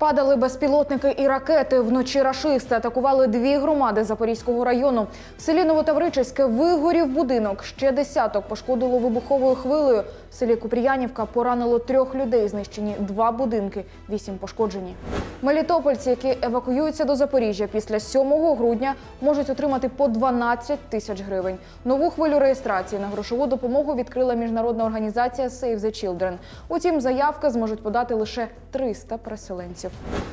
Падали безпілотники і ракети. Вночі рашисти атакували дві громади Запорізького району. В селі Новотавричиське вигорів будинок. Ще десяток пошкодило вибуховою хвилею. В селі Купріянівка поранило трьох людей. Знищені два будинки, вісім пошкоджені. Мелітопольці, які евакуюються до Запоріжжя після 7 грудня, можуть отримати по 12 тисяч гривень. Нову хвилю реєстрації на грошову допомогу відкрила міжнародна організація Save the Children. Утім, заявки зможуть подати лише 300 переселенців.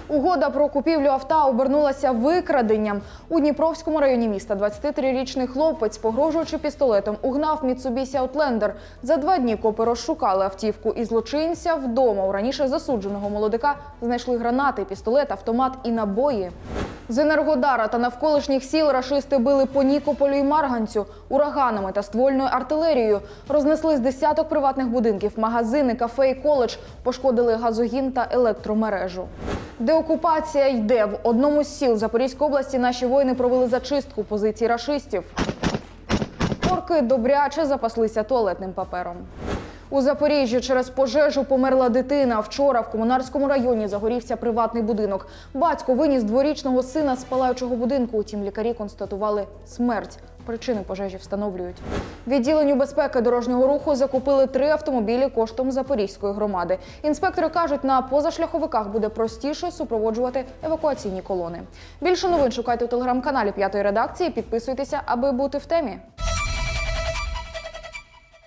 Угода про купівлю авто обернулася викраденням. У Дніпровському районі міста 23-річний хлопець, погрожуючи пістолетом, угнав Mitsubishi Outlander. За два дні копи розшукали автівку і злочинця вдома. У раніше засудженого молодика знайшли гранати, пістолет, автомат і набої. З Енергодара та навколишніх сіл рашисти били по Нікополю і Марганцю ураганами та ствольною артилерією. Рознесли з десяток приватних будинків, магазини, кафе і коледж, пошкодили газогін та електромережу. Деокупація йде в одному з сіл Запорізької області. Наші воїни провели зачистку позицій рашистів. Орки добряче запаслися туалетним папером. У Запоріжжі через пожежу померла дитина. Вчора в комунарському районі загорівся приватний будинок. Батько виніс дворічного сина з палаючого будинку. Утім, лікарі констатували смерть. Причини пожежі встановлюють. Відділенню безпеки дорожнього руху закупили три автомобілі коштом Запорізької громади. Інспектори кажуть, на позашляховиках буде простіше супроводжувати евакуаційні колони. Більше новин шукайте у телеграм-каналі П'ятої редакції. Підписуйтеся, аби бути в темі.